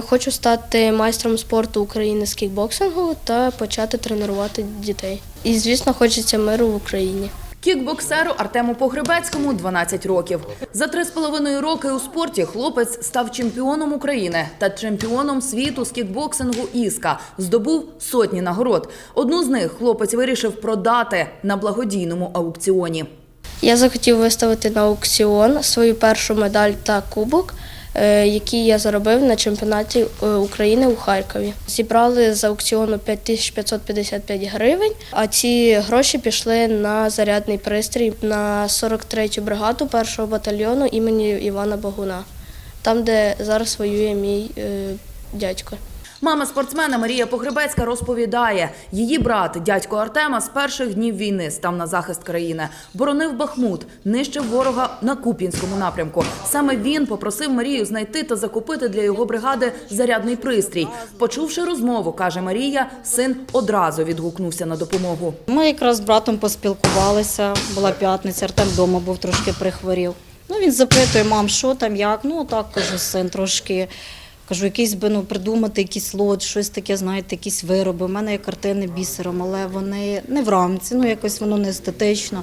Хочу стати майстром спорту України з кікбоксингу та почати тренувати дітей. І, звісно, хочеться миру в Україні. Кікбоксеру Артему Погребецькому 12 років. За три з половиною роки у спорті хлопець став чемпіоном України та чемпіоном світу з кікбоксингу Іска. Здобув сотні нагород. Одну з них хлопець вирішив продати на благодійному аукціоні. Я захотів виставити на аукціон свою першу медаль та кубок, е, який я заробив на чемпіонаті е, України у Харкові. Зібрали з аукціону 5555 гривень, а ці гроші пішли на зарядний пристрій на 43-ю бригаду 1-го батальйону імені Івана Богуна, там, де зараз воює мій е, дядько. Мама спортсмена Марія Погребецька розповідає, її брат, дядько Артема, з перших днів війни став на захист країни, боронив Бахмут, нищив ворога на Куп'янському напрямку. Саме він попросив Марію знайти та закупити для його бригади зарядний пристрій. Почувши розмову, каже Марія, син одразу відгукнувся на допомогу. Ми якраз з братом поспілкувалися, була п'ятниця, Артем вдома був трошки прихворів. Ну, він запитує, мам, що там, як? Ну, так, кажу, син трошки. Кажу, якийсь би ну, придумати якийсь лот, щось таке, знаєте, якісь вироби. У мене є картини бісером, але вони не в рамці, ну якось воно не естетично.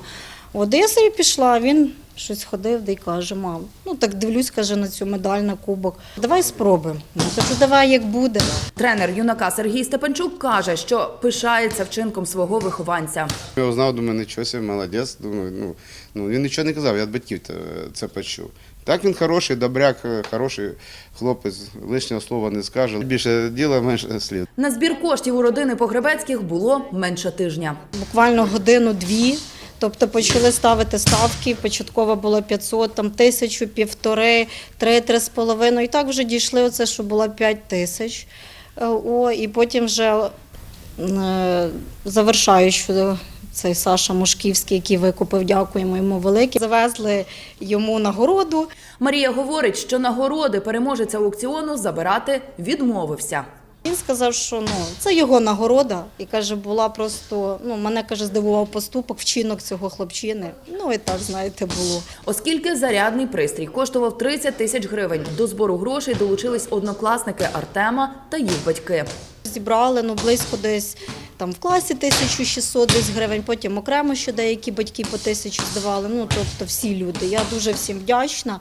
От я собі пішла, він щось ходив де й каже, мам, ну так дивлюсь, каже, на цю медаль, на кубок. Давай спробуємо. Ну, кажу, давай як буде. Тренер юнака Сергій Степанчук каже, що пишається вчинком свого вихованця. Я узнав, думаю, нічого собі, молодець. Думаю, ну, ну він нічого не казав, я від батьків це почув. Так він хороший, добряк, хороший хлопець, лишнього слова не скаже. Більше діла, менше слів. На збір коштів у родини Погребецьких було менше тижня. буквально годину-дві. Тобто почали ставити ставки. Початково було 500, там тисячу, півтори, три, три з половиною. І так вже дійшли оце, що було 5 тисяч. Е, О, і потім вже е, завершаючи цей Саша Мушківський, який викупив, дякуємо йому велике. Завезли йому нагороду. Марія говорить, що нагороди переможеця аукціону забирати відмовився. Він сказав, що ну це його нагорода, і каже, була просто ну мене каже, здивував поступок, вчинок цього хлопчини. Ну і так знаєте, було. Оскільки зарядний пристрій коштував 30 тисяч гривень, до збору грошей долучились однокласники Артема та їх батьки. Зібрали ну близько десь там в класі 1600 десь гривень, потім окремо ще деякі батьки по тисячу здавали. Ну тобто всі люди. Я дуже всім вдячна.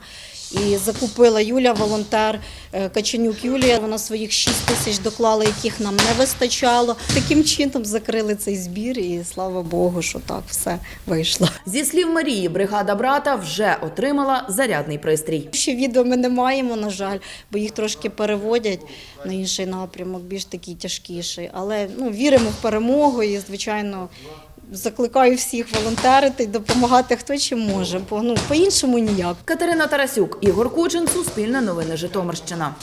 І закупила Юля, волонтер е, Каченюк Юлія. Вона своїх 6 тисяч доклала, яких нам не вистачало. Таким чином закрили цей збір, і слава Богу, що так все вийшло. Зі слів Марії, бригада брата вже отримала зарядний пристрій. Ще відео ми не маємо, на жаль, бо їх трошки переводять на інший напрямок, більш такий тяжкіший. Але ну, віримо в перемогу і, звичайно, закликаю всіх волонтерити і допомагати хто чим може, бо ну, по-іншому ніяк. Катерина Тарасюк, Ігор Кучин, Суспільне новини Житомирщина.